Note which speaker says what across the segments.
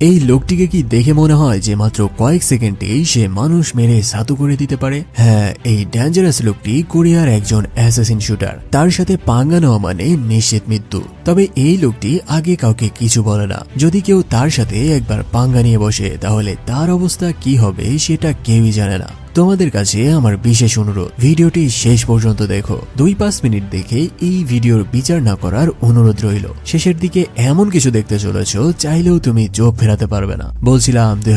Speaker 1: এই লোকটিকে কি দেখে মনে হয় যে মাত্র কয়েক সেকেন্ডেই সে মানুষ মেরে সাতু করে দিতে পারে? হ্যাঁ এই ডেঞ্জারাস লোকটি কোরিয়ার একজন অ্যাসাসিন শুটার তার সাথে পাঙ্গা নেওয়া মানে নিশ্চিত মৃত্যু। তবে এই লোকটি আগে কাউকে কিছু বলে না। যদি কেউ তার সাথে একবার পাঙ্গা নিয়ে বসে, তাহলে তার অবস্থা কি হবে সেটা কেউই জানে না। তোমাদের কাছে আমার বিশেষ অনুরোধ, ভিডিওটি শেষ পর্যন্ত দেখো। দুই পাঁচ মিনিট দেখে এই ভিডিওর বিচার না করার অনুরোধ রইল। শেষের দিকে এমন কিছু দেখতে চলেছ, চাইলেও তুমি চোখ ফেরাতে পারবে না। বলছিলাম দুই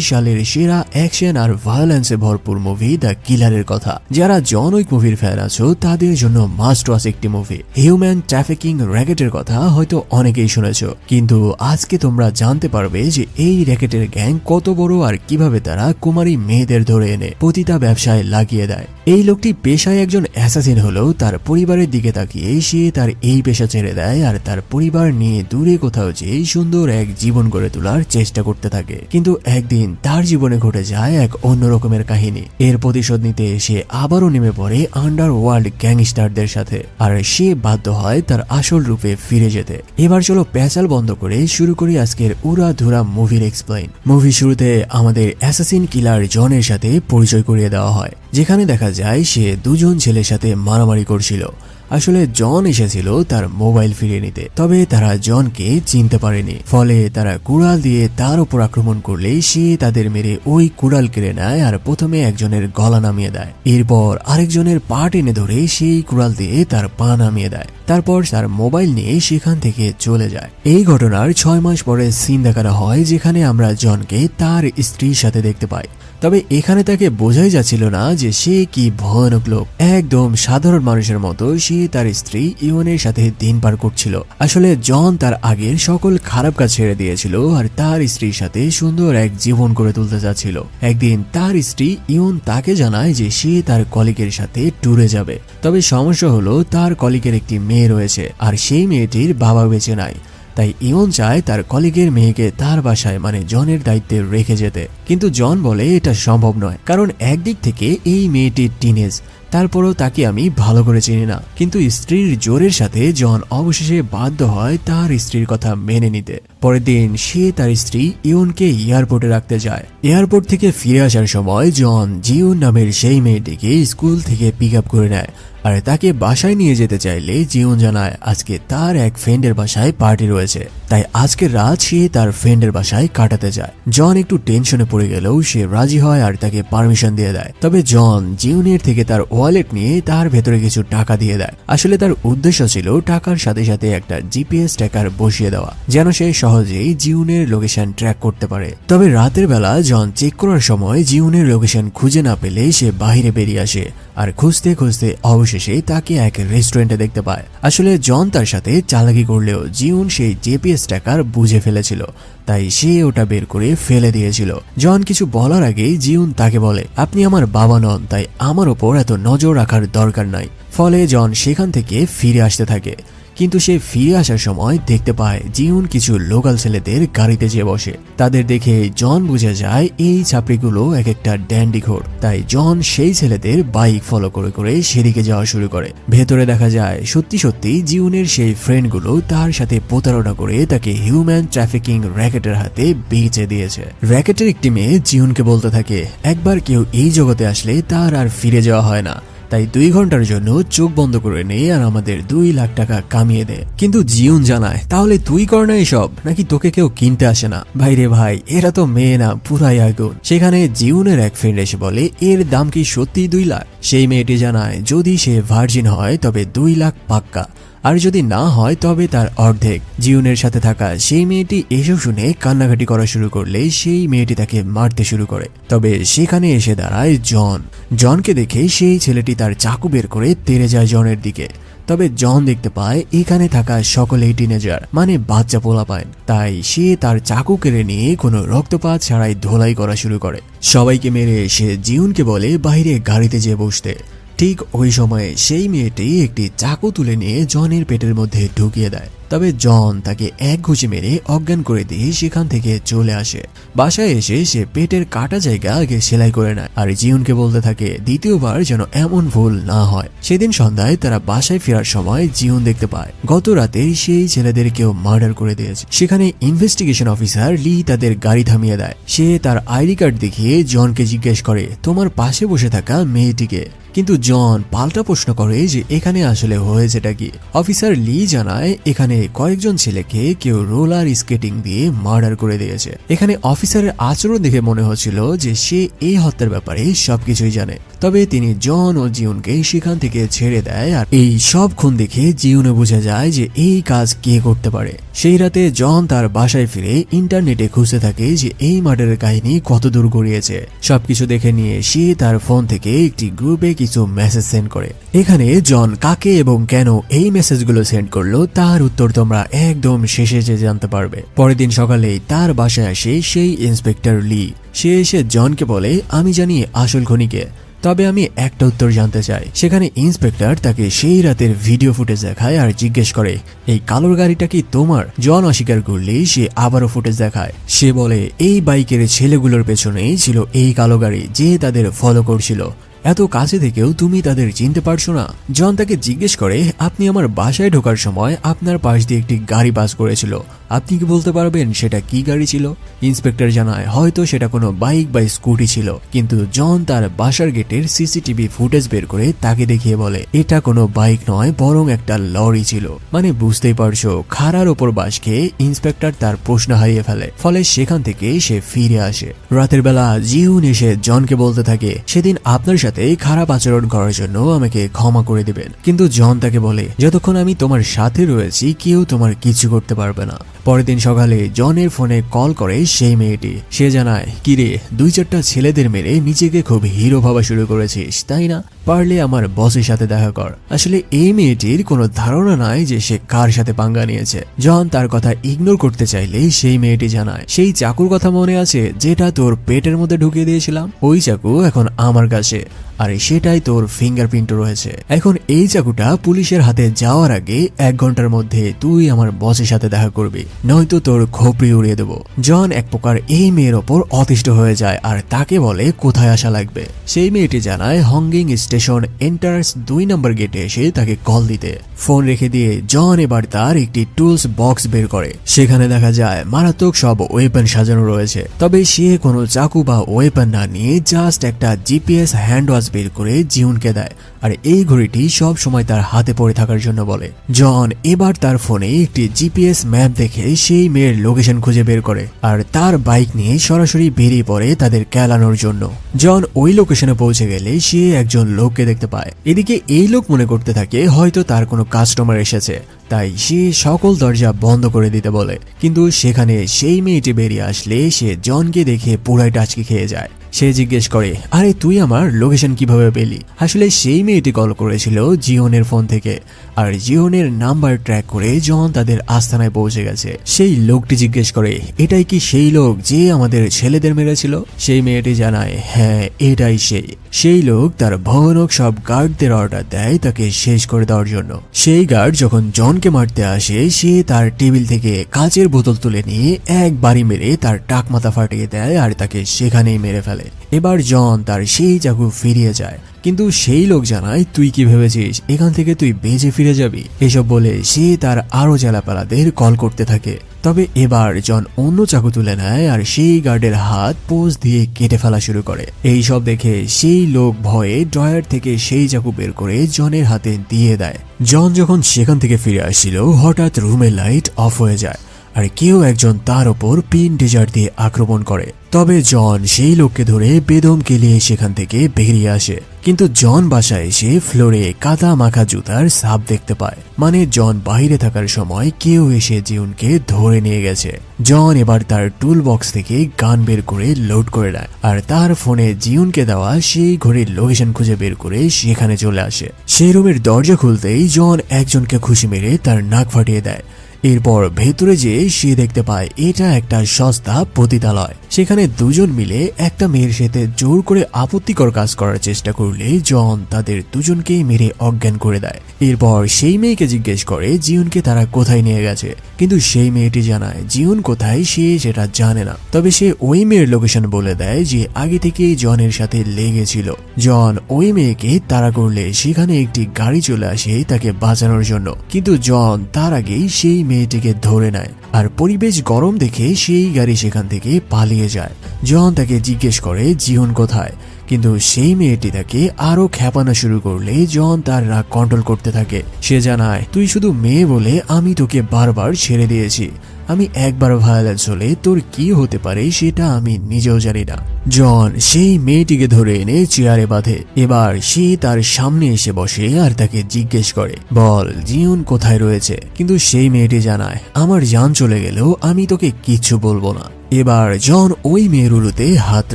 Speaker 1: সালের সেরা অ্যাকশন আর ভায়োলেন্সে ভরপুর মুভি দ্য কিলারের কথা। যারা জন উইক মুভির ফ্যান আছো, তাদের জন্য মাস্ট ওয়াচ একটি মুভি। হিউম্যান ট্রাফিকিং র্যাকেটের কথা হয়তো অনেকেই শুনেছ। কিন্তু আজকে তোমরা জানতে পারবে যে এই র্যাকেটের গ্যাং কত বড় আর কীভাবে তারা কুমারী মেয়েদের ধরে এনে পতিতা ব্যবসায় লাগিয়ে দেয়। এই লোকটি পেশায় একজন অ্যাসাসিন হলেও তার পরিবারের দিকে তাকিয়ে সে তার এই পেশা ছেড়ে দেয় আর তার পরিবার নিয়ে দূরে কোথাও যেয়ে সুন্দর এক জীবন গড়ে তোলার চেষ্টা করতে থাকে। কিন্তু একদিন তার জীবনে ঘটে যায় এক অন্য রকমের কাহিনী। এর প্রতিশোধ নিতে সে আবারও নেমে পড়ে আন্ডার ওয়ার্ল্ড গ্যাংস্টারদের সাথে আর সে বাধ্য হয় তার আসল রূপে ফিরে যেতে। এবার চলো প্যাচাল বন্ধ করে শুরু করি আজকের উড়া ধুরা মুভির এক্সপ্লেইন মুভি শুরুতে আমাদের অ্যাসাসিন কিলার জনের সাথে পরিচয় করিয়ে দেওয়া হয়। যেখানে দেখা যায় সে দুজন ছেলের সাথে মারামারি করছিল। আসলে জন এসেছিল তার মোবাইল ফিরিয়ে নিতে। তবে তারা জনকে চিনতে পারেনি। ফলে তারা কুড়াল দিয়ে তার উপর আক্রমণ করলে সে তাদের মেরে ওই কুড়াল কেড়ে নেয় আর প্রথমে একজনের গলা নামিয়ে দেয়। এরপর আরেকজনের পা টেনে ধরে সেই কুড়াল দিয়ে তার পা নামিয়ে দেয়। তারপর তার মোবাইল নিয়ে সেখান থেকে চলে যায়। এই ঘটনার ছয় মাস পরে সিন দেখানো হয়, যেখানে আমরা জনকে তার স্ত্রীর সাথে দেখতে পাই। তবে এখানে তাকে বোঝাই যাচ্ছিল না যে সে কি ভয়ানক লোক। একদম সাধারণ মানুষের মতো সে তার স্ত্রী ইউনের সাথে দিন পার করছিল। আসলে জন তার আগের সকল খারাপ কাজ ছেড়ে দিয়েছিল আর তার স্ত্রীর সাথে সুন্দর এক জীবন করে তুলতে চাচ্ছিল। একদিন তার স্ত্রী ইউন তাকে জানায় যে সে তার কলিকের সাথে ট্যুরে যাবে। তবে সমস্যা হলো তার কলিকের একটি মেয়ে রয়েছে আর সেই মেয়েটির বাবা বেঁচে নাই। তাই ইয়ন চায় তার কলিগের মেয়েকে তার বাসায় মানে জনের দায়িত্বে রেখে যেতে। কিন্তু জন বলে এটা সম্ভব নয়, কারণ একদিক থেকে এই মেয়েটির টিনেজ, তারপরও তাকে আমি ভালো করে চিনি না। কিন্তু স্ত্রীর জোরের সাথে জন অবশেষে বাধ্য হয় তার স্ত্রীর কথা মেনে নিতে। পরের দিন সে তার স্ত্রী ইয়নকে এয়ারপোর্টে রাখতে যায়। এয়ারপোর্ট থেকে ফিরে আসার সময় জন জিউন নামের সেই মেয়েটিকে স্কুল থেকে পিক আপ করে নেয়। আর তাকে বাসায় নিয়ে যেতে চাইলে জীবন জানায় আজকে তার এক ফ্রেন্ডের বাসায় পার্টি রয়েছে। তাই আজকে রাত সে তার ফ্রেন্ডের বাসায় কাটাতে যায়। জন একটু টেনশনে পড়ে গেলেও সে রাজি হয় আর তাকে পারমিশন দিয়ে দেয়। তবে জন জিওনের থেকে তার ওয়ালেট নিয়ে তার ভেতরে কিছু টাকা দিয়ে দেয়। আসলে তার উদ্দেশ্য ছিল টাকার সাথে সাথে একটা জিপিএস ট্র্যাকার বসিয়ে দেওয়া, যেন সে সহজেই জিউনের লোকেশন ট্র্যাক করতে পারে। তবে রাতের বেলা জন চেক করার সময় জিউনের লোকেশন খুঁজে না পেলে সে বাহিরে বেরিয়ে আসে। আর খুঁজতে খুঁজতে অবশেষে তাকে এক রেস্টুরেন্টে দেখতে পায়। আসলে জন তার সাথে চালাকি করলেও জিউন সেই জেপিএস ট্র্যাকার বুঝে ফেলেছিল। তাই সে ওটা বের করে ফেলে দিয়েছিল। জন কিছু বলার আগেই জিউন তাকে বলে, আপনি আমার বাবা নন, তাই আমার ওপর এত নজর রাখার দরকার নাই। ফলে জন সেখান থেকে ফিরে আসতে থাকে। কিন্তু সে ফিরে আসার সময় দেখতে পায় জিউন কিছু লোকাল ছেলেদের গাড়িতে যেয়ে বসে। তাদের দেখে জন বুঝে যায় এই ছাপড়িগুলো এক একটা ড্যান্ডি ঘোর। তাই জন সেই ছেলেদের বাইক ফলো করে করে সেদিকে যাওয়া শুরু করে। ভেতরে দেখা যায় সত্যি সত্যি জিউনের সেই ফ্রেন্ডগুলো তার সাথে প্রতারণা করে তাকে হিউম্যান ট্রাফিকিং র্যাকেটের হাতে বেঁচে দিয়েছে। র্যাকেটের একটি মেয়ে জিউনকে বলতে থাকে, একবার কেউ এই জগতে আসলে তার আর ফিরে যাওয়া হয় না। তাই দুই ঘণ্টার জন্য চোখ বন্ধ করে নে আর আমাদের দুই লাখ টাকা কামিয়ে দে। কিন্তু জিউন জানায়, তাহলে তুই কর না এসব? নাকি তোকে কেউ কিনতে আসে না? ভাই রে ভাই, এরা তো মেয়ে না, পুরাই আগুন। সেখানে জিউনের এক ফ্রেন্ড এসে বলে, এর দাম কি সত্যি দুই লাখ? সেই মেয়েটি জানায়, যদি সে ভার্জিন হয়, তবে দুই লাখ পাক্কা। আর যদি না হয়, তবে তার অর্ধেক। জিউনের সাথে থাকা সেই মেয়েটি এসব শুনে কান্নাকাটি করা শুরু করলে সেই মেয়েটি তাকে মারতে শুরু করে। তবে সেখানে এসে দাঁড়ায় জন। জনকে দেখে সেই ছেলেটি তার চাকু বের করে তেরে যায় জনের দিকে। তবে জন দেখতে পায়, এখানে থাকা সকলেই টিনেজার মানে বাচ্চা পোলা পায় তাই সে তার চাকু কেড়ে নিয়ে কোনো রক্তপাত ছাড়াই ধোলাই করা শুরু করে। সবাইকে মেরে সে জিউনকে বলে, বাইরে গাড়িতে যেয়ে বসতে। ঠিক ওই সময়ে সেই মেয়েটি একটি চাকু তুলে নিয়ে জনের পেটের মধ্যে ঢুকিয়ে দেয়। তবে জন তাকে এক ঘুষি মেরে অজ্ঞান করে দিয়ে সেখান থেকে চলে আসে। বাসায় এসে সে পেটের কাটা জায়গা আগে সেলাই করে নেয় আর জিউনকে বলতে থাকে, দ্বিতীয়বার যেন এমন ভুল না হয়। সেদিন সন্ধ্যায় তারা বাসায় ফেরার সময় জিউন দেখতে পায়, গত রাতে সেই ছেলেদের কেউ মার্ডার করে দিয়েছে। সেখানে ইনভেস্টিগেশন অফিসার লি তাদের গাড়ি থামিয়ে দেয়। সে তার আইডি কার্ড দেখিয়ে জনকে জিজ্ঞেস করে, তোমার পাশে বসে থাকা মেয়েটিকে? কিন্তু জন পাল্টা প্রশ্ন করে যে, এখানে আসলে হয়েছেটা কি? অফিসার লি জানায়, এখানে কয়েকজন ছেলেকে কেউ রোলার স্কেটিং দিয়ে মার্ডার করে দিয়েছে। এখানে অফিসারের আচরণ দেখে মনে হচ্ছিল যে সে এই হত্যার ব্যাপারে সবকিছুই জানে। তবে তিনি জন ও জিউনকে সেখান থেকে ছেড়ে দেয় আর এই সব খুন দেখে জিউনে বোঝা যায় যে এই কাজ কে করতে পারে। সেই রাতে জন তার বাসায় ফিরে ইন্টারনেটে খুঁজতে থাকে যে এই মার্ডারের কাহিনী কত দূর গড়িয়েছে। সবকিছু দেখে নিয়ে সে তার ফোন থেকে একটি গ্রুপে কিছু মেসেজ সেন্ড করে। এখানে জন কাকে এবং কেন এই মেসেজগুলো সেন্ড করল তার উত্তর তোমরা একদম শেষে যে জানতে পারবে। পরের দিন সকালেই তার বাসায় আসে সেই ইন্সপেক্টর লি। সে এসে জনকে বলে, আমি জানি আসল খনিকে, তবে আমি একটা উত্তর জানতে চাই। সেখানে ইন্সপেক্টর তাকে সেই রাতের ভিডিও ফুটেজ দেখায় আর জিজ্ঞেস করে, এই কালোর গাড়িটা কি তোমার? জন অস্বীকার করলেই সে আবারও ফুটেজ দেখায়। সে বলে, এই বাইকের ছেলেগুলোর পেছনেই ছিল এই কালো গাড়ি, যে তাদের ফলো করছিল। এত কাছে থেকেও তুমি তাদের চিনতে পারছ না। জন তাকে জিজ্ঞেস করে, আপনি আমার বাসায় ঢোকার সময় আপনার পাশ দিয়ে একটি গাড়ি পাস করেছিল। আপনি কি বলতে পারবেন সেটা কি গাড়ি ছিল? ইন্সপেক্টর জানায়, হয়তো সেটা কোনো বাইক বা স্কুটি ছিল। কিন্তু জন তার বাসার গেটের সিসিটিভি ফুটেজ বের করে তাকে দেখিয়ে বলে, এটা কোনো বাইক নয়, বরং একটা লরি ছিল। মানে বুঝতেই পারছ, খাড়ার ওপর বাস খেয়ে ইন্সপেক্টর তার প্রশ্ন হারিয়ে ফেলে। ফলে সেখান থেকে সে ফিরে আসে। রাতের বেলা জিউন এসে জনকে বলতে থাকে, সেদিন আপনার সাথে খারাপ আচরণ করার জন্য আমাকে ক্ষমা করে দিবেন। কিন্তু জন তাকে বলে, যতক্ষণ আমি তোমার সাথে রয়েছি, কেউ তোমার কিছু করতে পারবে না। পরের দিন সকালে জনের ফোনে কল করে সেই মেয়েটি। সে জানায় কিরে দুই চারটা ছেলেদের মেরে নিজেকে খুব হিরো ভাবা শুরু করেছিস, তাই না? পারলে আমার বসের সাথে দেখা কর। আসলে এই মেয়েটির কোনো ধারণা নাই যে সে কার সাথে পাঙ্গা নিয়েছে। জন তার কথা ইগনোর করতে চাইলে সেই মেয়েটি জানায়, সেই চাকুর কথা মনে আছে, যেটা তোর পেটের মধ্যে ঢুকিয়ে দিয়েছিলাম? ওই চাকু এখন আমার কাছে। আর সেটাই তোর ফিঙ্গারপ্রিন্ট রয়েছে। এখন এই চাকুটা পুলিশের হাতে যাওয়ার আগে এক ঘণ্টার মধ্যে তুই আমার বসের সাথে দেখা করবি, নয়তো তোর খোপড়ি উড়িয়ে দেবো। জন এক প্রকার এই মেয়ের ওপর অতিষ্ঠ হয়ে যায় আর তাকে বলে কোথায় আসা লাগবে। সেই মেয়েটি জানায় হংগিং স্টেশন এন্টার্স দুই নম্বর গেটে এসে তাকে কল দিতে। ফোন রেখে দিয়ে জন এবার তার একটি টুলস বক্স বের করে। সেখানে দেখা যায় মারাত্মক সব ওয়েপন সাজানো রয়েছে। তবে সে কোনো চাকু বা ওয়েপন না নিয়ে জাস্ট একটা জিপিএস হ্যান্ড ওয়াচ বের করে জিউনকে দেয়, আর এই ঘড়িটি সব সময় তার হাতে পড়ে থাকার জন্য বলে। জন এবার তার ফোনে একটি জিপিএস ম্যাপ দেখে সেই মেয়ের লোকেশন খুঁজে বের করে, আর তার বাইক নিয়ে সরাসরি বেরিয়ে পড়ে তাদের কেলানোর জন্য। জন ওই লোকেশনে পৌঁছে গেলে সে একজন লোককে দেখতে পায়। এদিকে এই লোক মনে করতে থাকে হয়তো তার কোনো কাস্টমার এসেছে, তাই সে সকল দরজা বন্ধ করে দিতে বলে। কিন্তু সেখানে সেই মেয়েটি বেরিয়ে আসলে সে জনকে দেখে পুরাই টাচকে খেয়ে যায়। সে জিজ্ঞেস করে, আরে, তুই আমার লোকেশন কীভাবে পেলি? আসলে সেই মেয়েটি কল করেছিল জিওনের ফোন থেকে, আর জিওনের নাম্বার ট্র্যাক করে জন তাদের আস্থানায় পৌঁছে গেছে। সেই লোকটি জিজ্ঞেস করে, এটাই কি সেই লোক যে আমাদের ছেলেদের মেরেছিল? সেই মেয়েটি জানায় হ্যাঁ এটাই সেই সেই লোক তার ভয়ানক সব গার্ডদের অর্ডার দেয় তাকে শেষ করে দেওয়ার জন্য। সেই গার্ড যখন জনকে মারতে আসে, সে তার টেবিল থেকে কাচের বোতল তুলে নিয়ে এক বাড়ি মেরে তার টাক মাথা ফাটিয়ে দেয় আর তাকে সেখানেই মেরে ফেলে। এবার জন তার সেই চাকু ফিরিয়ে যায়। কিন্তু সেই লোক জানায়, তুই কি ভেবেছিস? এখান থেকে তুই বেঁচে ফিরে যাবি? এসব বলে সে তার আরও জেলাপালাদের কল করতে থাকে। তবে এবার জন অন্য চাকু তুলে নেয় আর সেই গার্ডের হাত পোজ দিয়ে কেটে ফেলা শুরু করে। এই সব দেখে সেই লোক ভয়ে ড্রয়ার থেকে সেই চাকু বের করে জনের হাতে দিয়ে দেয়। জন যখন সেখান থেকে ফিরে আসছিল হঠাৎ রুমের লাইট অফ হয়ে যায়। আর কেউ একজন তার ওপর পিন ডেজার দিয়ে আক্রমণ করে। তবে জন সেই লোককে ধরে বেদম কেলিয়ে সেখান থেকে বেরিয়ে আসে। কিন্তু জন বাসায় এসে ফ্লোরে কাদা মাখা জুতার সাপ দেখতে পায়। মানে জন বাইরে থাকার সময় কেউ এসে জিউনকে ধরে নিয়ে গেছে। জন এবার তার টুল বক্স থেকে গান বের করে লোড করে নেয়। আর তার ফোনে জিউনকে দেওয়া সেই ঘড়ির লোকেশন খুঁজে বের করে সেখানে চলে আসে। সেই রুমের দরজা খুলতেই জন একজনকে খুশি মেরে তার নাক ফাটিয়ে দেয়। এরপর ভেতরে যেয়ে সে দেখতে পায় এটা একটা সস্তা পতিতালয়। সেখানে দুজন মিলে একটা মেয়ের সাথে জোর করে আপত্তিকর কাজ করার চেষ্টা করলে জন তাদের দুজনকেই মেরে অজ্ঞান করে দেয়। এরপর সেই মেয়েকে জিজ্ঞেস করে, জিউনকে তারা কোথায় নিয়ে গেছে? কিন্তু সেই মেয়েটি জানায়, জিউন কোথায় সে সেটা জানে না। তবে সে ওই মেয়ের লোকেশন বলে দেয় যে আগে থেকেই জনের সাথে লেগেছিল। জন ওই মেয়েকে তাড়া করলে সেখানে একটি গাড়ি চলে আসে তাকে বাঁচানোর জন্য। কিন্তু জন তার আগেই সেই মেয়েটিকে ধরে নেয়। আর পরিবেশ গরম দেখে সেই গাড়ি সেখান থেকে পালিয়ে যায়। জন তাকে জিজ্ঞেস করে জীবন কোথায়? কিন্তু সেই মেয়েটি তাকে আরও খেপানো শুরু করলে জন তার রাগ কন্ট্রোল করতে থাকে। সে জানায়, তুই শুধু মেয়ে বলে আমি তোকে বারবার ছেড়ে দিয়েছি। আমি একবার ভায়োলেন্স হলে তোর কি হতে পারে সেটা আমি নিজেও জানি না। জন, সেই মেয়েটিকে ধরে এনে চেয়ারে বাঁধে। এবার সে তার সামনে এসে বসে আর তাকে জিজ্ঞেস করে, বল জিউন কোথায় রয়েছে? কিন্তু সেই মেয়েটি জানায়, আমার যান চলে গেলেও আমি তোকে কিচ্ছু বলব না। এবার জন ওই মেয়ের উরুতে হাত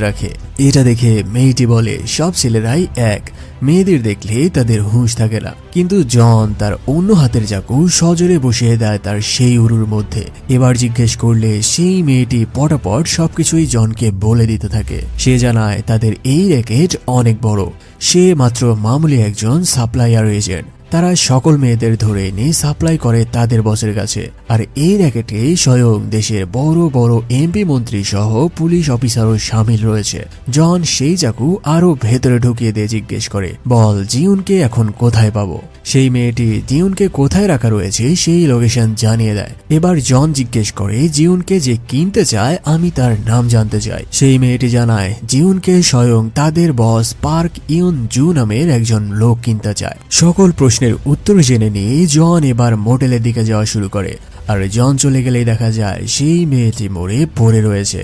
Speaker 1: রাখে। এটা দেখে মেয়েটি বলে, সব ছেলেরাই এক। মেয়েদের দেখলে তাদের হুঁশ থাকে না। কিন্তু জন তার অন্য হাতের চাকু সজোরে বসিয়ে দেয় তার সেই উরুর মধ্যে। এবার জিজ্ঞেস করলে সেই মেয়েটি পটাপট সবকিছুই জনকে বলে দিতে থাকে। সে জানায়, তাদের এই র্যাকেট অনেক বড়। সে মাত্র মামুলি একজন সাপ্লাইয়ার এজেন্ট। তারা সকল মেয়েদের ধরে এনে সাপ্লাই করে তাদের বসের কাছে। আর এই র্যাকেটে স্বয়ং দেশের বড় বড় এমপি মন্ত্রী সহ পুলিশ অফিসারও সামিল রয়েছে। জন সেই চাকু আরও ভেতরে ঢুকিয়ে দিয়ে জিজ্ঞেস করে, বল, জিউনকে এখন কোথায় পাবো? সেই মেয়েটি জিউনকে কোথায় রাখা রয়েছে সেই লোকেশন জানিয়ে দেয়। এবার জন জিজ্ঞেস করে, জিউনকে যে কিনতে চায়, আমি তার নাম জানতে চাই। সেই মেয়েটি জানায়, জিউনকে স্বয়ং তাদের বস পার্ক ইউন জু নামের একজন লোক কিনতে চায়। সকল প্রশ্নের উত্তর জেনে নিয়ে জন এবার মোটেলের দিকে যাওয়া শুরু করে। আর জন চলে গেলেই দেখা যায় সেই মেয়েটি মরে পড়ে রয়েছে।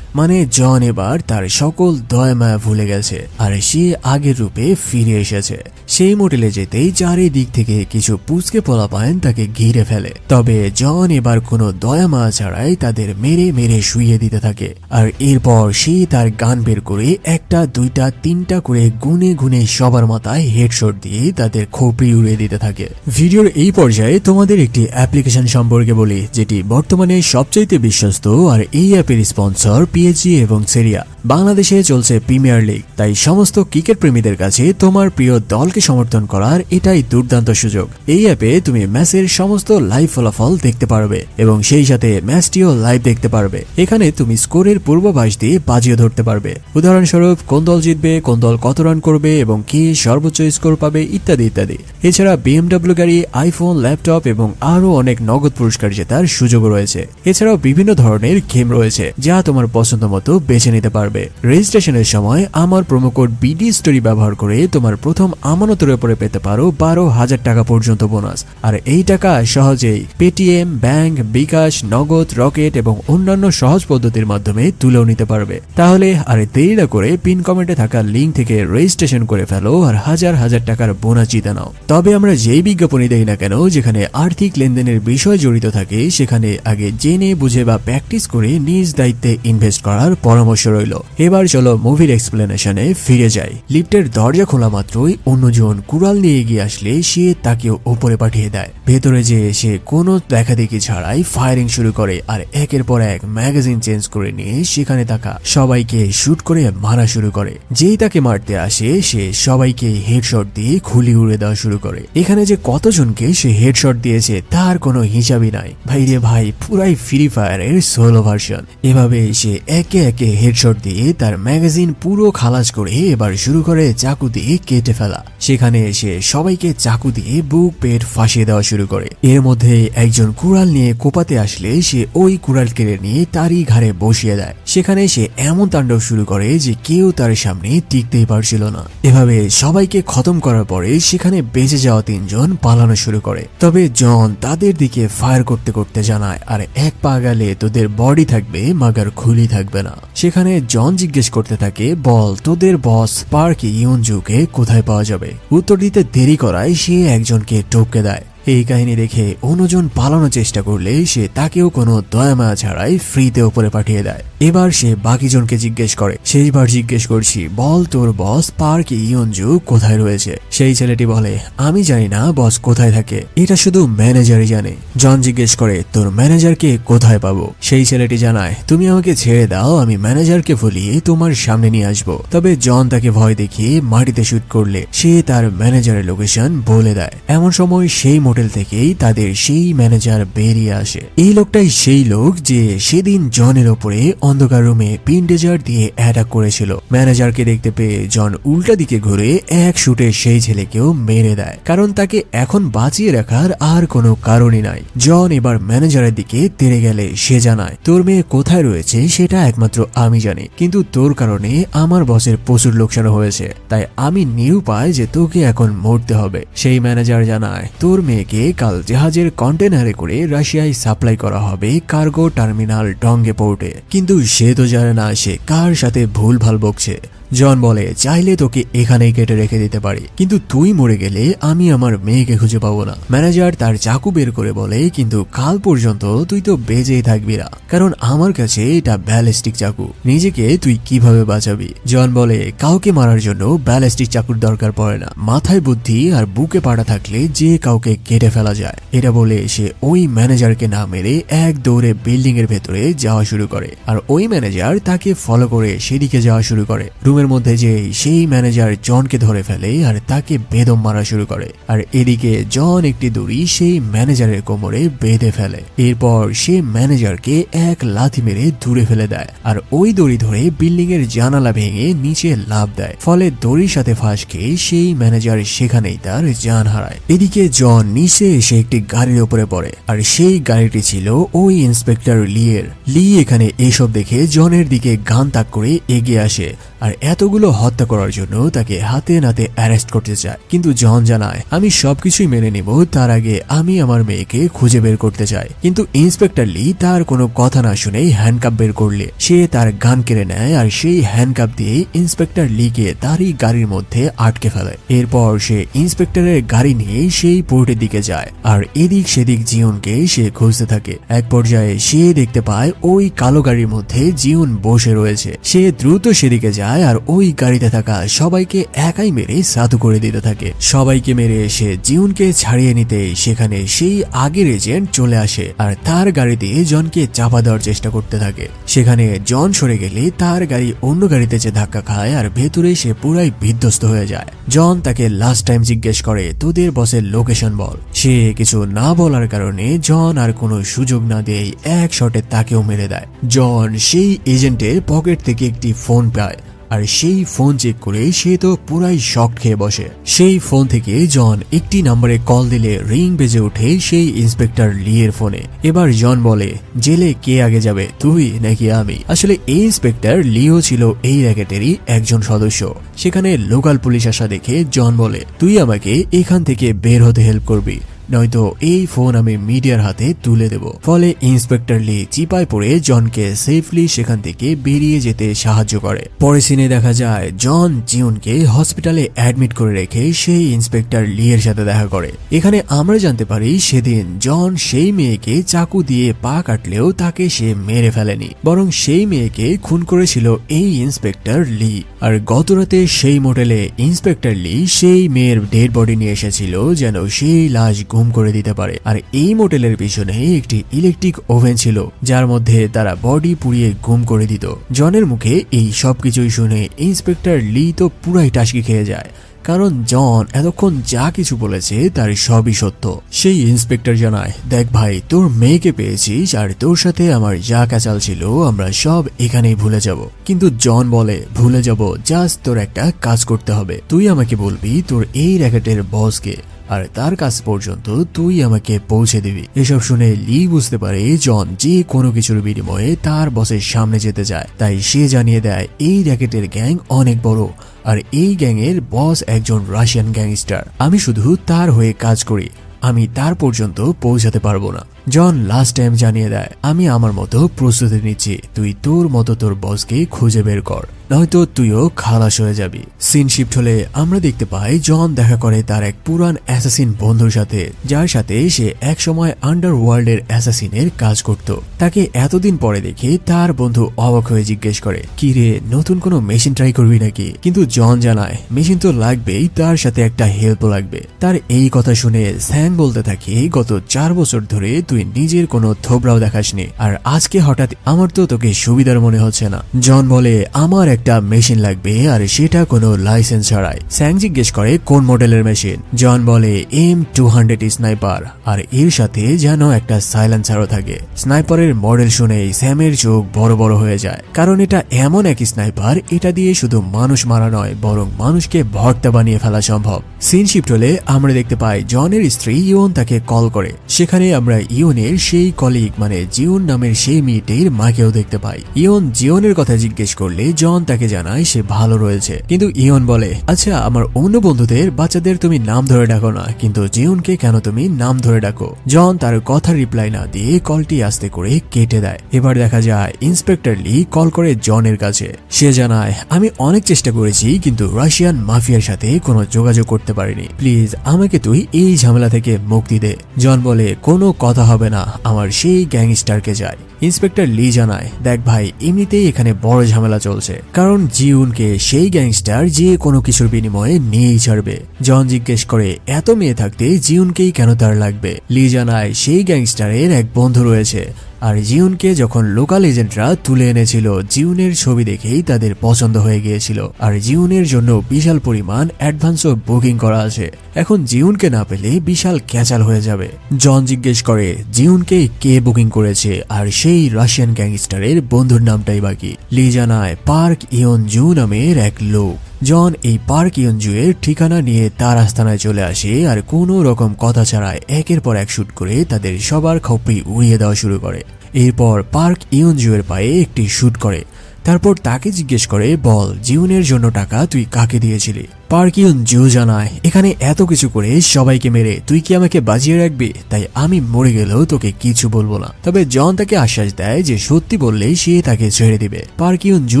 Speaker 1: মানে জন এবার তার সকল দয় মায়া ভুলে গেছে, আর সে আগের রূপে ফিরে এসেছে। সেই মোটেলে যেতেই চারিদিক থেকে কিছু পুচকে পোলাপায়ন তাকে ঘিরে ফেলে। তবে জন এবার কোনো দয়া মায়া ছাড়াই তাদের মেরে মেরে শুইয়ে দিতে থাকে, আর এরপর সে তার গান বের করে একটা, দুইটা, তিনটা করে গুনে গুনে সবার মাথায় হেডশট দিয়ে তাদের খোপড়ি উড়িয়ে দিতে থাকে। ভিডিওর এই পর্যায়ে তোমাদের একটি অ্যাপ্লিকেশন সম্পর্কে বলি, যেটি বর্তমানে সবচাইতে বিশ্বস্ত, আর এই অ্যাপের স্পন্সর পিএইচজি এবং সেরিয়া বাংলাদেশে চলছে প্রিমিয়ার লিগ তাই সমস্ত ক্রিকেট প্রেমীদের কাছে তোমার প্রিয় দলকে সমর্থন করার এটাই দুর্দান্ত সুযোগ। এই অ্যাপে তুমি ম্যাচের সমস্ত লাইভ ফলাফল দেখতে পারবে এবং সেই সাথে ম্যাচটিও লাইভ দেখতে পারবে। এখানে তুমি স্কোরের পূর্বাভাস দিয়ে বাজিয়ে ধরতে পারবে। উদাহরণস্বরূপ, কোন দল জিতবে, কোন দল কত রান করবে এবং কে সর্বোচ্চ স্কোর পাবে, ইত্যাদি ইত্যাদি। এছাড়া বিএমডব্লিউ গাড়ি আইফোন ল্যাপটপ এবং আরও অনেক নগদ পুরস্কার জেতার সুযোগ রয়েছে। এছাড়াও বিভিন্ন ধরনের গেম রয়েছে, যা তোমার পছন্দ মতো বেছে নিতে পারবে। রেজিস্ট্রেশনের সময় আমার কোড বিডি স্টোরি ব্যবহার করে তোমার প্রথম আমানতের উপরে পেতে পারো বারো হাজার টাকা পর্যন্ত বোনাস আর এই টাকা সহজেই পেটিএম ব্যাংক বিকাশ নগদ রকেট এবং অন্যান্য সহজ পদ্ধতির মাধ্যমে তুলেও নিতে পারবে। তাহলে আর দেরি না করে পিন কমেন্টে থাকা লিঙ্ক থেকে রেজিস্ট্রেশন করে ফেলো আর হাজার হাজার টাকার বোনাস জিতে নাও। তবে আমরা যেই বিজ্ঞাপনই দেই না কেন, যেখানে আর্থিক লেনদেনের বিষয় জড়িত থাকে, সেখানে আগে জেনে, বুঝে বা প্র্যাকটিস করে নিজ দায়িত্বে ইনভেস্ট করার পরামর্শ রইল। এবার চলো মুভির এক্সপ্লেনেশনে ফিরে যাই। লিফটের দরজা খোলা মাত্রই অন্যজন কুড়াল নিয়ে এগিয়ে আসলে সে তাকে ওপরে পাঠিয়ে দেয়। ভেতরে যে সে কোনো দেখা দেখি ছাড়াই ফায়ারিং শুরু করে আর একের পর এক ম্যাগাজিন চেঞ্জ করে নিয়ে সেখানে থাকা সবাইকে শুট করে মারা শুরু করে। যেই তাকে মারতে আসে, সে সবাইকে হেডশট দিয়ে খুলি উড়ে দেওয়া শুরু করে। এখানে যে কতজনকে সে হেডশট দিয়েছে, তার কোনো হিসাবই নাই। ভাই রে ভাই, পুরাই ফ্রি ফায়ারের সোলো ভার্সন এভাবে সে একে একে হেডশট দিয়ে তার ম্যাগাজিন পুরো খালাস করে এবার শুরু করে চাকু দিয়ে কেটে ফেলা। সেখানে এসে সবাইকে চাকু দিয়ে বুক পেট ফাঁসিয়ে দেওয়া শুরু করে। এর মধ্যে একজন কুড়াল নিয়ে কোপাতে আসলে সে ওই কুড়াল কেড়ে নিয়ে তারই ঘাড়ে বসিয়ে দেয়। সেখানে সে এমন তাণ্ডব শুরু করে যে কেউ তার সামনে টিকতেই পারছিল না। এভাবে সবাইকে খতম করার পরে সেখানে বেঁচে যাওয়া তিনজন পালানো শুরু করে। তবে জন তাদের দিকে ফায়ার করতে করতে জানায়, আর, এক পা গেলে তোদের বডি থাকবে, মাগার খুলি থাকবে। না। সেখানে জন জিজ্ঞেস করতে থাকে, বল, তোদের বস পার্ক ইউনজুকে কোথায় পাওয়া যাবে? উত্তর দিতে দেরি করায় সে একজনকে টপকে দেয়। এই কাহিনী দেখে অন্যজন পালানোর চেষ্টা করলে সে তাকেও কোনো দয়ামায়া ছাড়াই ফ্রিতে ওপরে পাঠিয়ে দেয়। এবার সে বাকি জনকে জিজ্ঞেস করে, শেষবার জিজ্ঞেস করছি, বল তোর বস পার্ক ইয়ঞ্জু কোথায় রয়েছে? সেই ছেলেটি বলে, আমি জানি না বস কোথায় থাকে, এটা শুধু ম্যানেজারই জানে। জন জিজ্ঞেস করে, তোর ম্যানেজারকে কোথায় পাবো? সেই ছেলেটি জানায়, তুমি আমাকে ছেড়ে দাও, আমি ম্যানেজারকে ভুলিয়ে তোমার সামনে নিয়ে আসব। তবে জন তাকে ভয় দেখিয়ে মাটিতে শুট করলে সে তার ম্যানেজারের লোকেশন বলে দেয়। এমন সময় সেই মোটেল থেকেই তাদের সেই ম্যানেজার বেরিয়ে আসে। এই লোকটাই সেই লোক যে সেদিন জনের ওপরে অন্ধকার রুমে পিন্ডেজার দিয়ে অ্যাটাক করেছিল। ম্যানেজারকে দেখতে পেয়ে জন উল্টা দিকে ঘুরে এক শুটে সেই ছেলেকেও মেরে দেয়। কারণ তাকে এখন বাঁচিয়ে রাখার আর কোনো কারণই নাই। জন এবার ম্যানেজারের দিকে তেড়ে গেলে সে জানায়, তোর মেয়ে কোথায় রয়েছে সেটা একমাত্র আমি জানি। কিন্তু তোর কারণে আমার বসের প্রচুর লোকসান হয়েছে। তাই আমি নিউ নিরুপায় যে তোকে এখন মরতে হবে। সেই ম্যানেজার জানায়, তোর মেয়েকে কাল জাহাজের কন্টেনারে করে রাশিয়ায় সাপ্লাই করা হবে কার্গো টার্মিনাল ডঙ্গে পোর্টে। কিন্তু সে তো জানে না সে কার সাথে ভুল ভালো বকছে। জন বলে, চাইলে তোকে এখানেই কেটে রেখে দিতে পারি। কিন্তু তুই মরে গেলে আমি আমার মেয়েকে খুঁজে পাবো না। ম্যানেজার তার চাকু বের করে বলে, কিন্তু কাল পর্যন্ত তুই তো বেজেই থাকবি না। কারণ আমার কাছে এটা ব্যালিস্টিক চাকু। নিজেকে তুই কীভাবে বাঁচাবি? জন বলে, কাউকে মারার জন্য ব্যালিস্টিক চাকুর দরকার পড়ে না। মাথায় বুদ্ধি আর বুকে পাড়া থাকলে যে কাউকে কেটে ফেলা যায়। এটা বলে সে ওই ম্যানেজারকে না মেরে এক দৌড়ে বিল্ডিং এর ভেতরে যাওয়া শুরু করে। আর ওই ম্যানেজার তাকে ফলো করে সেদিকে যাওয়া শুরু করে। রুমের মধ্যে যে সেই ম্যানেজার জনকে ধরে ফেলে আর তাকে বেদম মারা শুরু করে। আর এদিকে জন একটি দড়ি সেই ম্যানেজারের কোমরে বেঁধে ফেলে। এরপর সে ম্যানেজারকে এক লাথি মেরে দূরে ফেলে দেয় আর ওই দড়ি ধরে বিল্ডিং এর জানালা ভেঙে নিচে লাভ দেয়। ফলে দড়ির সাথে ফাঁস খেয়ে সেই ম্যানেজার সেখানেই তার জান হারায়। এদিকে জন নিচে এসে একটি গাড়ির উপরে পড়ে আর সেই গাড়িটি ছিল ওই ইন্সপেক্টর লিয়ের। লি এখানে এসব দেখে জনের দিকে গান তাক করে এগিয়ে আসে। আর এতগুলো হত্যা করার জন্য তাকে হাতে নাতে অ্যারেস্ট করতে চায়। কিন্তু জন জানায়, আমি সবকিছুই মেনে নেব, তার আগে আমি আমার মেয়েকে খুঁজে বের করতে চাই। কিন্তু ইন্সপেক্টর লি তার কোনো কথা না শুনেই হ্যান্ডকাপ বের করলে। সে তার গান কেড়ে নেয় আর সেই হ্যান্ডকাপ দিয়ে ইন্সপেক্টর লিকে তারই গাড়ির মধ্যে আটকে ফেলে। এরপর সে ইন্সপেক্টরের গাড়ি নিয়ে সেই পোর্টের দিকে যায় আর এদিক সেদিক জিওনকে সে খুঁজতে থাকে। এক পর্যায়ে সে দেখতে পায় ওই কালো গাড়ির মধ্যে জিওন বসে রয়েছে। সে দ্রুত সেদিকে যায় আর ওই গাড়িতে থাকা সবাইকে একাই মেরে সাধু করে দিতে থাকে। সবাইকে মেরে এসে জিউনকে ছাড়িয়ে নিতে সেখানে সেই আগের এজেন্ট চলে আসে আর তার গাড়ি দিয়ে জনকে চাপা দেওয়ার চেষ্টা করতে থাকে। সেখানে জন সরে গেলে তার গাড়ি অন্য গাড়িতে যে ধাক্কা খায় আর ভেতরে সে পুরাই বিধ্বস্ত হয়ে যায়। জন তাকে লাস্ট টাইম জিজ্ঞেস করে, তোদের বসের লোকেশন বল? সে কিছু না বলার কারণে জন আর কোনো সুযোগ না দিয়েই এক শটে তাকেও মেরে দেয়। জন সেই এজেন্টের পকেট থেকে একটি ফোন পায়। আর সেই ফোন চেক করে সে তো পুরাই শক খেয়ে বসে। সেই ফোন থেকে জন একটি নম্বরে কল দিলে রিং বেজে ওঠে সেই ইন্সপেক্টর লিয়ের ফোনে। এবার জন বলে, জেলে কে আগে যাবে, তুই নাকি আমি? আসলে এই ইন্সপেক্টর লিও ছিল এই র্যাকেটেরই একজন সদস্য। সেখানে লোকাল পুলিশ আসা দেখে জন বলে, তুই আমাকে এখান থেকে বের হতে হেল্প করবি। নয়তো এই ফোন আমি মিডিয়ার হাতে তুলে দেব। ফলে ইন্সপেক্টর লি চিপায় পড়ে জনকে সেফলি সেখান থেকে বেরিয়ে যেতে সাহায্য করে। পরে সিনে দেখা যায়, জন জিউনকে হসপিটালে অ্যাডমিট করে রেখে সেই ইন্সপেক্টর লি এর সাথে দেখা করে। এখানে আমরা জানতে পারি, সেদিন জন সেই মেয়েকে চাকু দিয়ে পা কাটলেও তাকে সে মেরে ফেলেনি। বরং সেই মেয়েকে খুন করেছিল এই ইন্সপেক্টর লি। আর গতরাতে সেই মোটেলে ইন্সপেক্টর লি সেই মেয়ের ডেড বডি নিয়ে এসেছিল যেন সেই লাশ গুম করে দিতে পারে। আর এই মোটেলের পিছনে একটি ইলেকট্রিক ওভেন ছিল, যার মধ্যে তারা বডি পুড়িয়ে গুম করে দিত। জনের মুখে এই সবকিছুই শুনে ইন্সপেক্টর লি তো পুরাই টাসকি খেয়ে যায়। কারণ জন এতক্ষণ যা কিছু বলেছে তার সবই সত্য। সেই ইন্সপেক্টর জানায়, দেখ ভাই, তোর মেয়েকে পেয়েছিস আর তোর সাথে আমার যা কাচাল ছিল আমরা সব এখানেই ভুলে যাব। কিন্তু জন বলে, ভুলে যাব, জাস্ট তোর একটা কাজ করতে হবে। তুই আমাকে বলবি তোর এই র্যাকেটের বসকে আর তার কাছ পর্যন্ত তুই আমাকে পৌঁছে দিবি। এসব শুনে লি বুঝতে পারে জন যে কোনো কিছুর বিনিময়ে তার বসের সামনে যেতে যায়। তাই সে জানিয়ে দেয়, এই র্যাকেটের গ্যাং অনেক বড়, আর এই গ্যাংয়ের বস একজন রাশিয়ান গ্যাংস্টার আমি শুধু তার হয়ে কাজ করি। আমি তার পর্যন্ত পৌঁছাতে পারব না। জন লাস্ট টাইম জানিয়ে দেয়, আমি আমার মতো প্রস্তুতি নিচ্ছি। তুই তোর মতো তোর বসকে খুঁজে বের কর। নয়তো তুইও খালাস হয়ে যাবি। সিন শিফট হলে আমরা দেখতে পাই জন দেখা করে তার এক পুরান অ্যাসাসিন বন্ধুর সাথে, যার সাথে সে একসময় আন্ডার ওয়ার্ল্ডের অ্যাসাসিনের কাজ করত। তাকে এতদিন পরে দেখে তার বন্ধু অবাক হয়ে জিজ্ঞেস করে, কি রে, নতুন কোনো মেশিন ট্রাই করবি নাকি? কিন্তু জন জানায় মেশিন তো লাগবেই, তার সাথে একটা হেল্প লাগবে। তার এই কথা শুনে স্যাং বলতে থাকে, গত চার বছর ধরে তুই নিজের কোনো থোবরাও দেখাসনি। আর আজকে হঠাৎ আমার তো তোকে সুবিধার মনে হচ্ছে না। জন বলে, আমার একটা মেশিন লাগবে, আর সেটা কোনো লাইসেন্স ছাড়াই। স্যাং জিজ্ঞেস করে, কোন মডেলের মেশিন? জন বলে, এম টু হান্ড্রেড স্নাইপার। আর এর সাথে যেন একটা সাইলেন্সারও থাকে। স্নাইপারের মডেল শুনেই স্যামের চোখ বড় বড় হয়ে যায়। কারণ এটা এমন এক স্নাইপার, এটা দিয়ে শুধু মানুষ মারা নয়, বরং মানুষকে ভর্তা বানিয়ে ফেলা সম্ভব। সিন শিফট হলে আমরা দেখতে পাই, জনের স্ত্রী ইয়ন তাকে কল করে। সেখানে আমরা ইয়নের সেই কলিগ মানে জিওন নামের সেই মেয়েটির মাকেও দেখতে পাই। ইয়ন জিওনের কথা জিজ্ঞেস করলে জন তাকে জানায় সে ভালো রয়েছে। কিন্তু ইয়ন বলে আচ্ছা আমার অন্য বন্ধুদের, বাচ্চাদের তুমি নাম ধরে ডাকো না, কিন্তু জিওনকে কেন তুমি নাম ধরে ডাকো? জন তার কথা রিপ্লাই না দিয়ে কলটি আস্তে করে কেটে দেয়। এবার দেখা যায়, ইন্সপেক্টর লি কল করে জনের কাছে। সে জানায়, আমি অনেক চেষ্টা করেছি, কিন্তু রাশিয়ান মাফিয়ার সাথে কোনো যোগাযোগ করতে পারিনি। প্লিজ আমাকে তুই এই ঝামেলা থেকে মুক্তি দে। জন বলে, কোনো কথা হবে না। আমার সেই গ্যাংস্টারকে যায়। ইন্সপেক্টর লি জানায়, দেখ ভাই, এমনিতেই এখানে বড় ঝামেলা চলছে। কারণ জিউনকে সেই গ্যাংস্টার যে কোনো কিছুর বিনিময়ে নিয়েই ছাড়বে। জন জিজ্ঞেস করে, এত মেয়ে থাকতে জিউনকেই কেন তার লাগবে? লি জানায়, সেই গ্যাংস্টারের এক বন্ধু রয়েছে। আর জিউনকে যখন লোকাল এজেন্টরা তুলে এনেছিল, জিউনের ছবি দেখেই তাদের পছন্দ হয়ে গিয়েছিল। আর জিউনের জন্য বিশাল পরিমাণ অ্যাডভান্সও বুকিং করা আছে। এখন জিউনকে না পেলে বিশাল ক্যাচাল হয়ে যাবে। জন জিজ্ঞেস করে, জিউনকে কে বুকিং করেছে? আর সেই রাশিয়ান গ্যাংস্টারের বন্ধুর নামটাই বাকি। লি জানায় পার্ক ইয়ন জু নামের এক লোক। জন এই পার্ক ইয়ঞ্জুয়ের ঠিকানা নিয়ে তার আস্তানায় চলে আসে আর কোনো রকম কথা ছাড়ায় একের পর এক শুট করে তাদের সবার খপ্পি উড়িয়ে দেওয়া শুরু করে। এরপর পার্ক ইয়ঞ্জুয়ের পায়ে একটি শুট করে। তারপর তাকে জিজ্ঞেস করে, বল জীবনের জন্য টাকা তুই কাকে দিয়েছিলি? পার্কিউন জিও জানায়, এখানে এত কিছু করে সবাইকে মেরে তুই কি আমাকে বাজিয়ে রাখবি? তাই আমি মরে গেলেও তোকে কিছু বলব না। তবে জন তাকে আশ্বাস দেয় যে সত্যি বললে সে তাকে ছেড়ে দিবে। পার্কিউন জু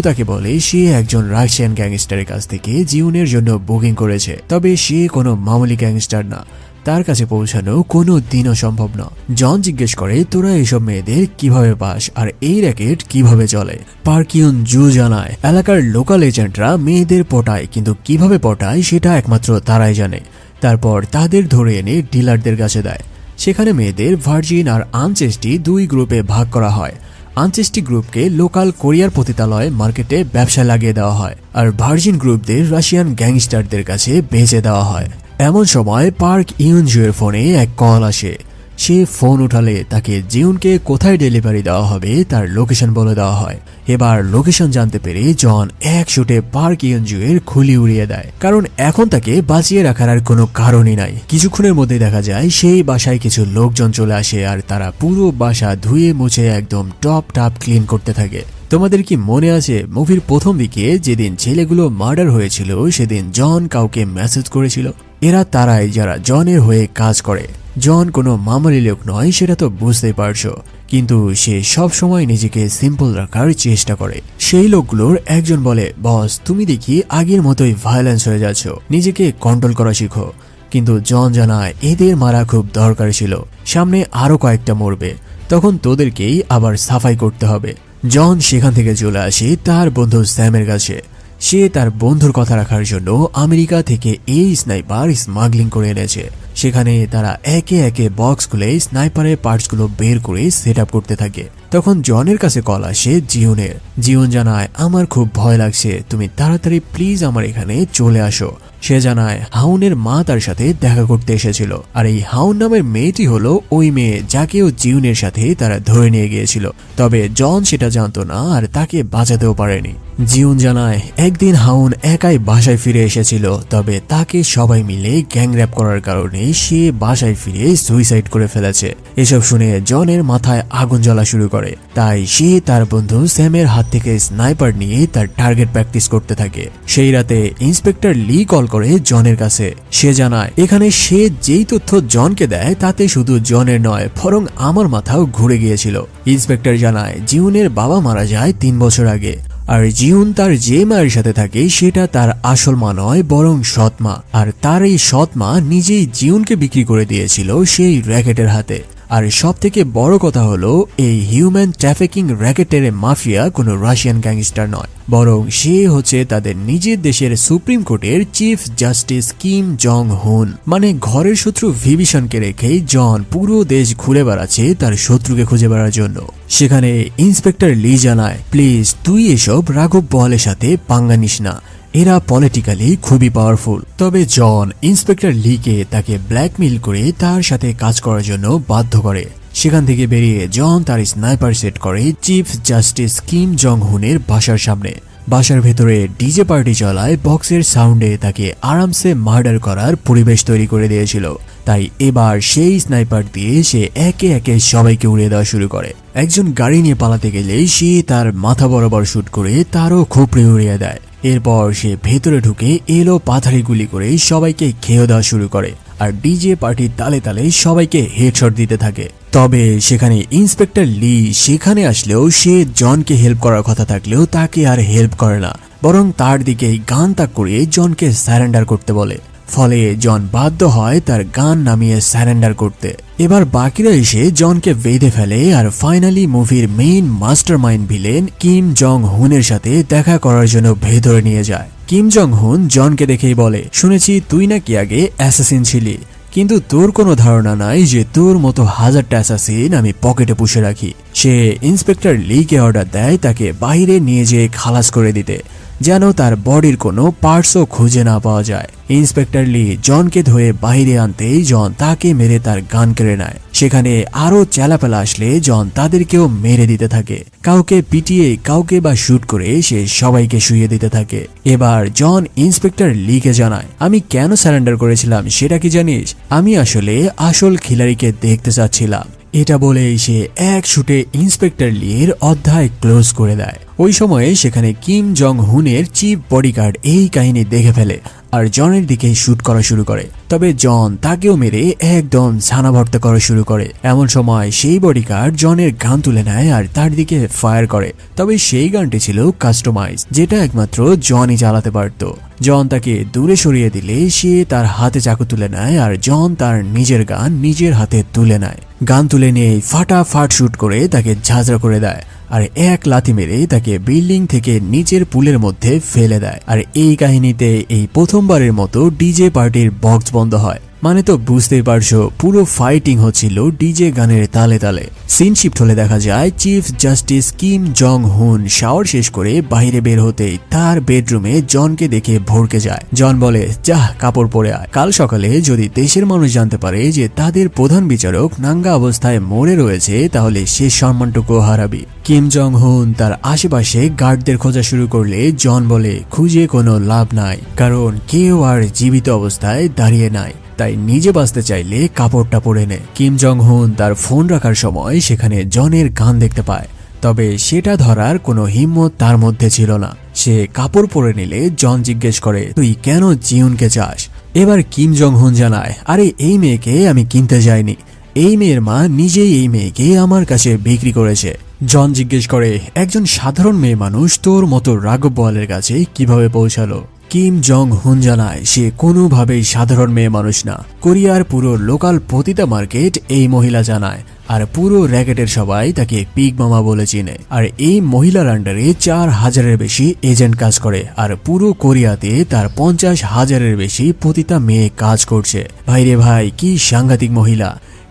Speaker 1: তাকে বলে, সে একজন রাশিয়ান গ্যাংস্টারের কাছ থেকে জিউনের জন্য বুকিং করেছে, তবে সে কোনো মামুলি গ্যাংস্টার না। তার কাছে পৌঁছানো কোনো দিনও সম্ভব না। জন জিজ্ঞেস করে, তোরা এইসব মেয়েদের কীভাবে পাস? আর এই র্যাকেট কীভাবে চলে? পার্কিউন জু জানায়, এলাকার লোকাল এজেন্টরা মেয়েদের পটায়, কিন্তু কীভাবে পটায় সেটা একমাত্র তারাই জানে। তারপর তাদের ধরে এনে ডিলারদের কাছে দেয়। সেখানে মেয়েদের ভার্জিন আর আনচেস্টি দুই গ্রুপে ভাগ করা হয়। আনচেস্টি গ্রুপকে লোকাল কোরিয়ার পতিতালয় মার্কেটে ব্যবসা লাগিয়ে দেওয়া হয়, আর ভার্জিন গ্রুপদের রাশিয়ান গ্যাংস্টারদের কাছে বেচে দেওয়া হয়। এমন সময় পার্ক ইউনজুয়ের ফোনে এক কল আসে। সে ফোন উঠালে তাকে জিউনকে কোথায় ডেলিভারি দেওয়া হবে তার লোকেশন বলে দেওয়া হয়। এবার লোকেশন জানতে পেরে জন এক শুটে পার্ক ইয়নজুয়ের খুলি উড়িয়ে দেয়। কারণ এখন তাকে বাঁচিয়ে রাখার আর কোনো কারণই নাই। কিছুক্ষণের মধ্যে দেখা যায় সেই বাসায় কিছু লোকজন চলে আসে আর তারা পুরো বাসা ধুয়ে মুছে একদম টপ টাপ ক্লিন করতে থাকে। তোমাদের কি মনে আছে মুভির প্রথম দিকে যেদিন ছেলেগুলো মার্ডার হয়েছিল সেদিন জন কাউকে মেসেজ করেছিল? এরা তারাই যারা জনের হয়ে কাজ করে। জন কোনো মামুলি লোক নয়, সেটা তো বুঝতে পারছ। কিন্তু সে সব সময় নিজেকে সিম্পল রাখার চেষ্টা করে। সেই লোকগুলোর একজন বলে, বস, তুমি দেখি আগের মতোই ভায়োলেন্স হয়ে যাচ্ছ। নিজেকে কন্ট্রোল করা শিখো। কিন্তু জন জানায় এদের মারা খুব দরকার ছিল। সামনে আরও কয়েকটা মরবে। তখন তোদেরকেই আবার সাফাই করতে হবে। জন সেখান থেকে চলে আসে তার বন্ধু স্যামের কাছে। সে তার বন্ধুর কথা রাখার জন্য আমেরিকা থেকে এই স্নাইপার স্মাগলিং করে এনেছে। সেখানে তারা একে একে বক্স খুলে স্নাইপারের পার্টসগুলো বের করে সেট করতে থাকে। তখন জনের কাছে কল আসে জিওনের জিওন জানায়, আমার খুব ভয় লাগছে, তুমি তাড়াতাড়ি প্লিজ আমার এখানে চলে আসো। সে জানায়, হাউনের মা তার সাথে দেখা করতে এসেছিল। আর এই হাউন নামের মেয়েটি হলো ওই মেয়ে যাকে ও জিউনের সাথে তারা ধরে নিয়ে গিয়েছিল। তবে জন সেটা জানতো না আর তাকে বাঁচাতেও পারেনি। জিউন জানায়, একদিন হাউন একাই বাসায় ফিরে এসেছিল, তবে তাকে সবাই মিলে গ্যাংর্যাপ করার কারণে সে বাসায় ফিরে সুইসাইড করে ফেলেছে। এসব শুনে জনের মাথায় আগুন জ্বলা শুরু করে। তাই সে তার বন্ধু স্যামের হাত থেকে স্নাইপার নিয়ে তার টার্গেট প্র্যাকটিস করতে থাকে। সেই রাতে ইন্সপেক্টর লি কল করে জনের কাছে। সে জানায়, এখানে সে যেই তথ্য জনকে দেয়, তাতে শুধু জনের নয়, বরং আমার মাথাও ঘুরে গিয়েছিল। ইন্সপেক্টর জানায়, জিউনের বাবা মারা যায় তিন বছর আগে। আর জিউন তার যে মায়ের সাথে থাকে, সেটা তার আসল মা নয়, বরং সৎ মা। আর তার এই সৎ মা নিজেই জিউনকে বিক্রি করে দিয়েছিল সেই র্যাকেটের হাতে। আর সব থেকে বড় কথা হলো, এই হিউম্যান ট্রাফিকিং র্যাকেটের মাফিয়া কোনো রাশিয়ান গ্যাংস্টার নয়। বরং সে হচ্ছে তাদের নিজের দেশের সুপ্রিম কোর্টের চিফ জাস্টিস কিম জং হুন মানে ঘরের শত্রু ভিভীষণকে রেখেই জন পুরো দেশ ঘুরে বেড়াচ্ছে তার শত্রুকে খুঁজে বেড়ার জন্য। সেখানে ইন্সপেক্টর লি জানায় প্লিজ তুই এসব রাঘব বলের সাথে পাঙ্গা নিস না। এরা পলিটিক্যালি খুবই পাওয়ারফুল তবে জন ইন্সপেক্টর লিকে তাকে ব্ল্যাকমেইল করে তার সাথে কাজ করার জন্য বাধ্য করে। সেখান থেকে বেরিয়ে জন তার স্নাইপার সেট করে চিফ জাস্টিস কিম জং হুনের বাসার সামনে। বাসার ভেতরে ডিজে পার্টি চলায় বক্সের সাউন্ডে তাকে আরামসে মার্ডার করার পরিবেশ তৈরি করে দিয়েছিল। তাই এবার সেই স্নাইপার দিয়ে সে একে একে সবাইকে উড়িয়ে দেওয়া শুরু করে। একজন গাড়ি নিয়ে পালাতে গেলে সে তার মাথা বরাবর শুট করে তারও খুপড়ে উড়িয়ে দেয়। এরপর সে ভেতরে ঢুকে এলো পাথারি গুলি করে সবাইকে খেয়ে দেওয়া শুরু করে। আর ডিজে পার্টির তালে তালে সবাইকে হেডশট দিতে থাকে। তবে সেখানে ইন্সপেক্টর লি সেখানে আসলেও সে জনকে হেল্প করার কথা থাকলেও তাকে আর হেল্প করে না। বরং তার দিকে গান তাক করিয়ে জনকে স্যারেন্ডার করতে বলে। ফলে জন বাধ্য হয় তার গান নামিয়ে স্যারেন্ডার করতে। এবার বাকিরা এসে জনকে বেঁধে ফেলে আর ফাইনালি মুভির main mastermind villain Kim Jong হুনের সাথে দেখা করার জন্য ভেতরে নিয়ে যায়। কিম জং হুন জনকে দেখেই বলে, শুনেছি তুই নাকি আগে অ্যাসাসিন ছিলি, কিন্তু তোর কোনো ধারণা নাই যে তোর মতো হাজারটা অ্যাসাসিন আমি পকেটে পুষে রাখি। সে ইন্সপেক্টর লিকে অর্ডার দেয় তাকে বাইরে নিয়ে যেয়ে খালাস করে দিতে। যেন তার বডির কোনো পার্টসও খুঁজে না পাওয়া যায়। ইন্সপেক্টর লি জনকে ধরে বাইরে আনতেই জন তাকে মেরে তার গান কেড়ে নেয়। সেখানে আরও চেলাপেলা আসলে জন তাদেরকেও মেরে দিতে থাকে। কাউকে পিটিয়ে, কাউকে বা শুট করে সে সবাইকে শুয়ে দিতে থাকে। এবার জন ইন্সপেক্টর লিকে জানায়, আমি কেন স্যারেন্ডার করেছিলাম সেটা কি জানিস? আমি আসলে আসল খিলাড়িকে দেখতে চাচ্ছিলাম। এটা বলে সে এক শুটে ইন্সপেক্টর লিয়ের অধ্যায় ক্লোজ করে দেয়। ওই সময়ে সেখানে কিম জং হুনের চিফ বডিগার্ড এই কাহিনী দেখে ফেলে। আর জনের দিকে শুট করা শুরু করে। তবে জন তাকেও মেরে একদম ছানা ভর্তা করা শুরু করে। এমন সময় সেই বডিগার্ড জনের গান তুলে নেয় আর তার দিকে ফায়ার করে। তবে সেই গানটি ছিল কাস্টমাইজ যেটা একমাত্র জনই চালাতে পারত। জন তাকে দূরে সরিয়ে দিলে সে তার হাতে চাকু তুলে নেয় আর জন তার নিজের গান নিজের হাতে তুলে নেয়। গান তুলে নিয়ে ফাটাফাট শুট করে তাকে ঝাঁঝরা করে দেয়। আর এক লাথি মেরে তাকে বিল্ডিং থেকে নিচের পুলের মধ্যে ফেলে দেয়। আর এই কাহিনীতে এই প্রথমবারের মতো ডিজে পার্টির বক্স বন্ধ হয়। মানে তো বুঝতেই পারছ, পুরো ফাইটিং হচ্ছিল ডিজে গানের তালে তালে। সিন শিফট হলে দেখা যায় চিফ জাস্টিস কিম জং হুন শাওয়ার শেষ করে বাইরে বের হতেই তার বেডরুমে জনকে দেখে ভরকে যায়। জন বলে, যাহ, কাপড় পরে আয়। কাল সকালে যদি দেশের মানুষ জানতে পারে যে তাদের প্রধান বিচারক নাঙ্গা অবস্থায় মরে রয়েছে, তাহলে সে সম্মানটুকু হারাবি। কিম জং হুন তার আশেপাশে গার্ডদের খোঁজা শুরু করলে জন বলে, খুঁজে কোনো লাভ নাই, কারণ কেউ আর জীবিত অবস্থায় দাঁড়িয়ে নাই। তাই নিজে বাঁচতে চাইলে কাপড়টা পরে নে। কিম জং হুন তার ফোন রাখার সময় সেখানে জনের গান দেখতে পায়। তবে সেটা ধরার কোনো হিম্মত তার মধ্যে ছিল না। সে কাপড় পরে নিলে জন জিজ্ঞেস করে, তুই কেন জিউনকে চাস? এবার কিম জং হুন জানায়, আরে, এই মেয়েকে আমি কিনতে যাইনি। এই মেয়ের মা নিজেই এই মেয়েকে আমার কাছে বিক্রি করেছে। জন জিজ্ঞেস করে, একজন সাধারণ মেয়ে মানুষ তোর মতো রাঘব বলের কাছে কীভাবে পৌঁছালো? কিম জং হুন জানায়, সে কোনোভাবেই সাধারণ মেয়ে মানুষ না। কোরিয়ার পুরো লোকাল পতিতা মার্কেট এই মহিলা জানায়, আর পুরো র্যাকেটের সবাই তাকে পিগ মামা বলে চিনে। আর এই মহিলার আন্ডারে চার হাজারের বেশি এজেন্ট কাজ করে, আর পুরো কোরিয়াতে তার পঞ্চাশ হাজারের বেশি পতিতা মেয়ে কাজ করছে। ভাইরে ভাই, কি সাংঘাতিক মহিলা।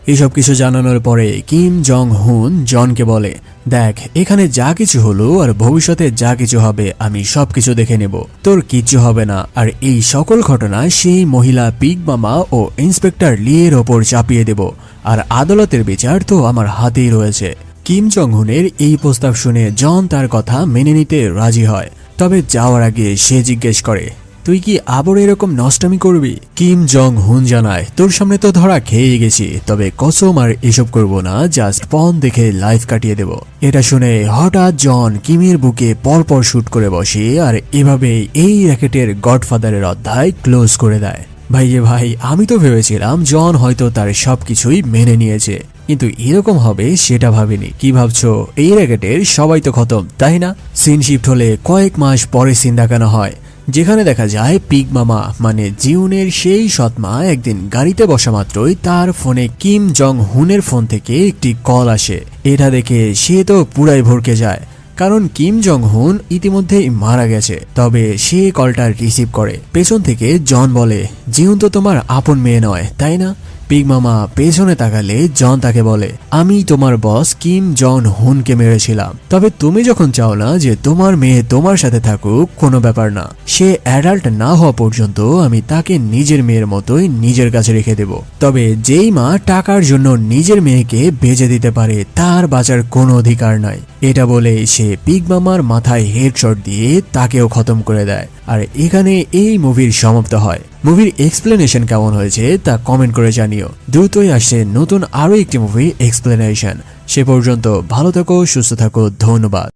Speaker 1: এসব কিছু জানানোর পরে কিম জং হুন জনকে বলে, দেখ, এখানে যা কিছু হলো আর ভবিষ্যতে যা কিছু হবে, আমি সবকিছু দেখে নেব। তোর কিচ্ছু হবে না। আর এই সকল ঘটনা সেই মহিলা পিগ মামা ও ইন্সপেক্টর লিয়ের ওপর চাপিয়ে দেব। আর আদালতের বিচার তো আমার হাতেই রয়েছে। কিম জং হুনের এই প্রস্তাব শুনে জন তার কথা মেনে নিতে রাজি হয়। তবে যাওয়ার আগে সে জিজ্ঞেস করে তুই কি আবার এরকম নষ্টমি করবি? কিম জং হুন জানায়, তোর সামনে তো ধরা খেয়ে গেছি, তবে কসম আর এসব করব না জাস্ট পন দেখে লাইফ কাটিয়ে দেব। এটা শুনে হঠাৎ জন কিমের বুকে পরপর শুট করে বসে আর এভাবে এই র্যাকেটের গডফাদারের অধ্যায় ক্লোজ করে দেয়। ভাই যে ভাই, আমি তো ভেবেছিলাম জন হয়তো তার সবকিছুই মেনে নিয়েছে, কিন্তু এরকম হবে সেটা ভাবিনি। কি ভাবছ? এই র্যাকেটের সবাই তো খতম, তাই না? সিন শিফট হলে কয়েক মাস পরে সিন দেখানো হয়। যেখানে দেখা যায়, পিগ মামা মানে জিউনের সেই সৎমা একদিন গাড়িতে বসা মাত্রই তার ফোনে কিম জং হুনের ফোন থেকে একটি কল আসে। এটা দেখে সে তো পুরাই ভরকে যায়, কারণ কিম জং হুন ইতিমধ্যেই মারা গেছে, তবে সে কলটা রিসিভ করে। পেছন থেকে জন বলে, জিউন তো তোমার আপন মেয়ে নয়, তাই না? পিগ মামা পেছনে তাকালে জন তাকে বলে, আমি তোমার বস কিম জন হুনকে মেরেছিলাম। তবে তুমি যখন চাও না যে তোমার মেয়ে তোমার সাথে থাকুক, কোনো ব্যাপার না। সে অ্যাডাল্ট না হওয়া পর্যন্ত আমি তাকে নিজের মেয়ের মতোই নিজের কাছে রেখে দেব। তবে যেই মা টাকার জন্য নিজের মেয়েকে বেজে দিতে পারে, তার বাঁচার কোনো অধিকার নাই। এটা বলে সে পিগ মামার মাথায় হেডশট দিয়ে তাকেও খতম করে দেয়। আর এখানে এই মুভির সমাপ্ত হয়। মুভির এক্সপ্লেনেশন কেমন হয়েছে তা কমেন্ট করে জানিও। দ্রুতই আসছে নতুন আরও একটি মুভি এক্সপ্লেনেশন সে পর্যন্ত ভালো থাকো, সুস্থ থাকো, ধন্যবাদ।